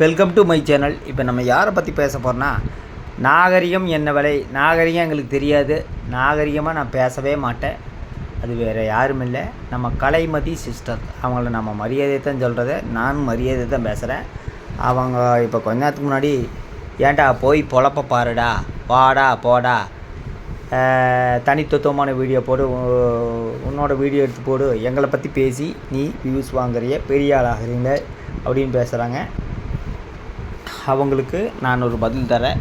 Welcome to my channel இப்போ நம்ம யாரை பற்றி பேச போகிறோன்னா நாகரிகம் என்ன விலை? நாகரிகம் எங்களுக்கு தெரியாது. நாகரிகமாக நான் பேசவே மாட்டேன். அது வேறு யாரும் இல்லை. நம்ம கலைமதி சிஸ்டர் அவங்கள நம்ம மரியாதை தான் சொல்கிறத நானும் மரியாதை தான் பேசுகிறேன் அவங்க இப்போ கொஞ்ச நேரத்துக்கு முன்னாடி ஏன்டா போய் பொழப்ப பாருடா? வாடா போடா. தனித்துவமான வீடியோ போடு. உன்னோட வீடியோ எடுத்து போடு. எங்களை பற்றி பேசி நீ வியூஸ் வாங்குறிய. பெரிய ஆளாகிறீங்க அப்படின்னு பேசுகிறாங்க அவங்களுக்கு நான் ஒரு பதில் தரேன்.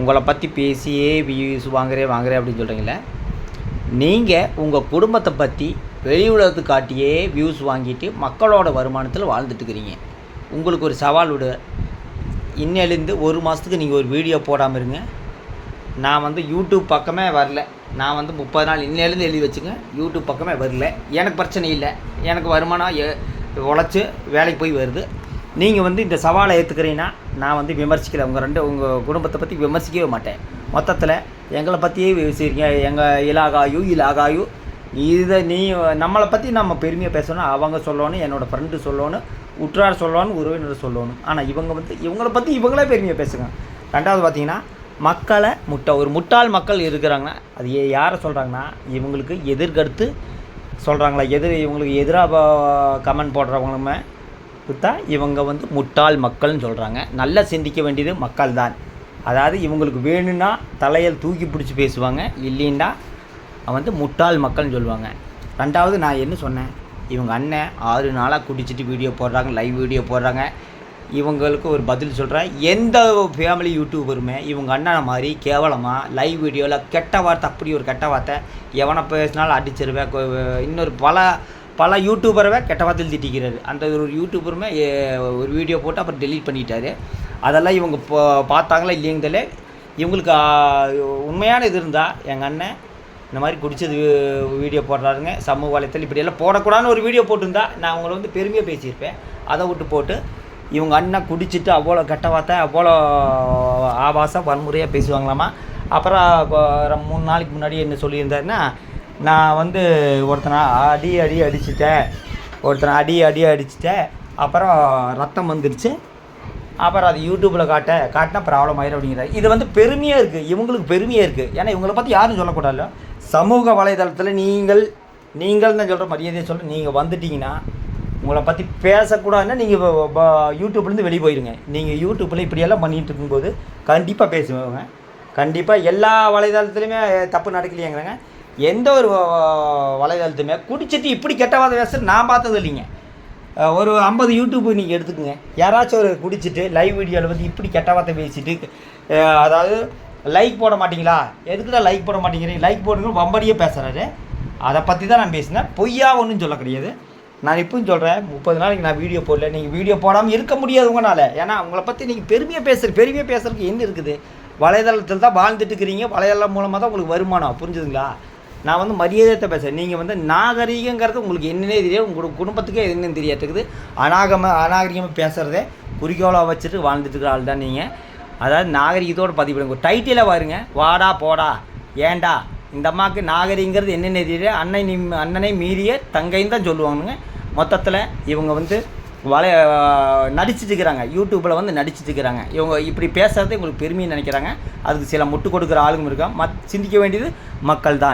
உங்களை பற்றி பேசியே வியூஸ் வாங்குறே வாங்குறே அப்படின்னு சொல்கிறீங்களே நீங்கள் உங்கள் குடும்பத்தை பற்றி வெளி உலகத்து காட்டியே வியூஸ் வாங்கிட்டு மக்களோட வருமானத்தில் வாழ்ந்துட்டுக்கிறீங்க உங்களுக்கு ஒரு சவால் விடு. இன்னிலேருந்து ஒரு மாதத்துக்கு நீங்கள் ஒரு வீடியோ போடாமல் இருங்க. நான் வந்து யூடியூப் பக்கமே வரல. நான் வந்து முப்பது நாள் இன்னிலேருந்து எழுதி வச்சுங்க யூடியூப் பக்கமே வரல. எனக்கு பிரச்சனை இல்லை. எனக்கு வருமானம் உழைச்சி வேலைக்கு போய் வருது. நீங்கள் வந்து இந்த சவாலை ஏற்றுக்கிறீங்கன்னா நான் வந்து விமர்சிக்கல. உங்கள் ரெண்டு உங்கள் குடும்பத்தை பற்றி விமர்சிக்கவே மாட்டேன். மொத்தத்தில் எங்களை பற்றியே விமர்சிக்கிறீங்க. எங்கள் இலாகாயு இலாகாயு இதை நீ நம்மளை பற்றி நம்ம பெருமையாக பேசணும் அவங்க சொல்லணும் என்னோடய ஃப்ரெண்டு சொல்லணும் உற்றார் சொல்லணும் உறவினர் சொல்லணும். ஆனால் இவங்க வந்து இவங்கள பற்றி இவங்களே பெருமையாக பேசுங்க. ரெண்டாவது பார்த்தீங்கன்னா மக்களை முட்டை ஒரு முட்டாள் மக்கள் இருக்கிறாங்கன்னா அது ஏ- யாரை சொல்கிறாங்கன்னா இவங்களுக்கு எதிர்கருத்து சொல்கிறாங்களா எதிர் இவங்களுக்கு எதிராக கமெண்ட் போடுறவங்களுமே தான் இவங்க வந்து முட்டாள் மக்கள்னு சொல்கிறாங்க நல்லா சிந்திக்க வேண்டியது மக்கள் தான் அதாவது இவங்களுக்கு வேணும்னா தலையில் தூக்கி பிடிச்சி பேசுவாங்க இல்லைன்னா வந்து முட்டாள் மக்கள்னு சொல்லுவாங்க. ரெண்டாவது நான் என்ன சொன்னேன்? இவங்க அண்ணன் ஆறு நாளாக குடிச்சிட்டு வீடியோ போடுறாங்க லைவ் வீடியோ போடுறாங்க. இவங்களுக்கு ஒரு பதில் சொல்கிறேன் எந்த ஃபேமிலி யூடியூபருமே இவங்க அண்ணனை மாதிரி கேவலமாக லைவ் வீடியோவில் கெட்ட வார்த்தை அப்படி ஒரு கெட்ட வார்த்தை எவனை பேசினாலும் அடிச்சிருவேன் இன்னொரு பல பல யூடியூபரவை கெட்ட வார்த்தையில் திட்டிக்கிறாரு. அந்த ஒரு யூடியூபருமே ஒரு வீடியோ போட்டு அப்புறம் டெலீட் பண்ணிட்டாரு. அதெல்லாம் இவங்க போ பார்த்தாங்களா இல்லைங்களே இவங்களுக்கு உண்மையான இது இருந்தால் எங்கள் அண்ணன் இந்த மாதிரி குடித்தது வீடியோ போடுறாருங்க. சமூக வலைத்தல் இப்படியெல்லாம் போடக்கூடாதுன்னு ஒரு வீடியோ போட்டிருந்தா நான் அவங்கள வந்து பெருமையாக பேசியிருப்பேன். அதை விட்டு போட்டு இவங்க அண்ணன் குடிச்சிட்டு அவ்வளோ கெட்ட வார்த்தை அவ்வளோ ஆபாசம் வன்முறையாக பேசுவாங்களாமா? அப்புறம் மூணு நாளைக்கு முன்னாடி என்ன சொல்லியிருந்தாருன்னா நான் வந்து ஒருத்தனை அடி அடி அடிச்சிட்டேன். ஒருத்தனை அடி அடி அடிச்சிட்டேன். அப்புறம் ரத்தம் வந்துடுச்சு அப்புறம் அது யூடியூப்பில் காட்ட காட்டினா ப்ராப்ளம் ஆயிரும் அப்படிங்கிற இது வந்து பெருமையாக இருக்குது இவங்களுக்கு பெருமையாக இருக்குது ஏன்னா இவங்களை பற்றி யாரும் சொல்லக்கூடாதுல்ல. சமூக வலைதளத்தில் நீங்கள் நீங்கள் தான் சொல்கிற மரியாதையை சொல்ல நீங்கள் வந்துட்டீங்கன்னா உங்களை பற்றி பேசக்கூடாதுன்னா நீங்கள் யூடியூப்லேருந்து வெளியே போயிருங்க. நீங்கள் யூடியூப்பில் இப்படியெல்லாம் பண்ணிகிட்டு இருக்கும்போது கண்டிப்பாக பேசுவாங்க கண்டிப்பாக எல்லா வலைதளத்துலையுமே தப்பு நடக்கலையேங்கிறாங்க. எந்த ஒரு வலைதளத்துமே குடிச்சிட்டு இப்படி கெட்டவாத பேசுறது நான் பார்த்தது இல்லைங்க. ஒரு ஐம்பது யூடியூப் நீங்கள் எடுத்துக்கோங்க. யாராச்சும் ஒரு குடிச்சிட்டு லைவ் வீடியோவில் வந்து இப்படி கெட்ட வார்த்தை பேசிட்டு அதாவது லைக் போட மாட்டீங்களா? எதுக்குடா லைக் போட மாட்டேங்கிறீங்க? லைக் போடுங்கன்னு வம்படியே பேசுகிறாரு அதை பற்றி தான் நான் பேசினேன். பொய்யா ஒன்றும் சொல்ல கிடையாது. நான் இப்பவும் சொல்கிறேன் முப்பது நாளைக்கு நான் வீடியோ போடல. நீங்கள் வீடியோ போடாமல் இருக்க முடியாது உங்களால். ஏன்னா உங்களை பற்றி நீங்கள் பெருமையாக பேசுகிற பெருமையாக பேசுறதுக்கு என்ன இருக்குது? வலைதளத்தில் தான் வாழ்ந்துட்டு இருக்கிறீங்க. வலைதளம் மூலமாக தான் உங்களுக்கு வருமானம். புரிஞ்சுதுங்களா? நான் வந்து மரியாதையத்தை பேசுகிறேன் நீங்கள் வந்து நாகரிகங்கிறது உங்களுக்கு என்னென்னே தெரியாது. உங்களுக்கு குடும்பத்துக்கே என்னென்னு தெரியாட்டுக்குது அநாகமாக அநாகரிகமாக பேசுகிறதே குறிக்கோளாக வச்சுட்டு வாழ்ந்துட்டு இருக்கிற ஆள் தான் நீங்கள் அதாவது நாகரிகத்தோடு பதிவிடுங்க. டைட்டிலாக வருங்க வாடா போடா ஏண்டா? இந்த அம்மாவுக்கு நாகரிகங்கிறது என்னென்ன தெரியல அன்னை நீ- அண்ணனை மீறிய தங்கைன்னு தான் சொல்லுவாங்கங்க மொத்தத்தில் இவங்க வந்து வலை நடிச்சிட்டுருக்குறாங்க. யூடியூப்பில் வந்து நடிச்சிட்டு இருக்கிறாங்க இவங்க இப்படி பேசுகிறதே உங்களுக்கு பெருமையை நினைக்கிறாங்க. அதுக்கு சில முட்டு கொடுக்குற ஆளுங்க இருக்கா மத் சிந்திக்க வேண்டியது மக்கள் தான்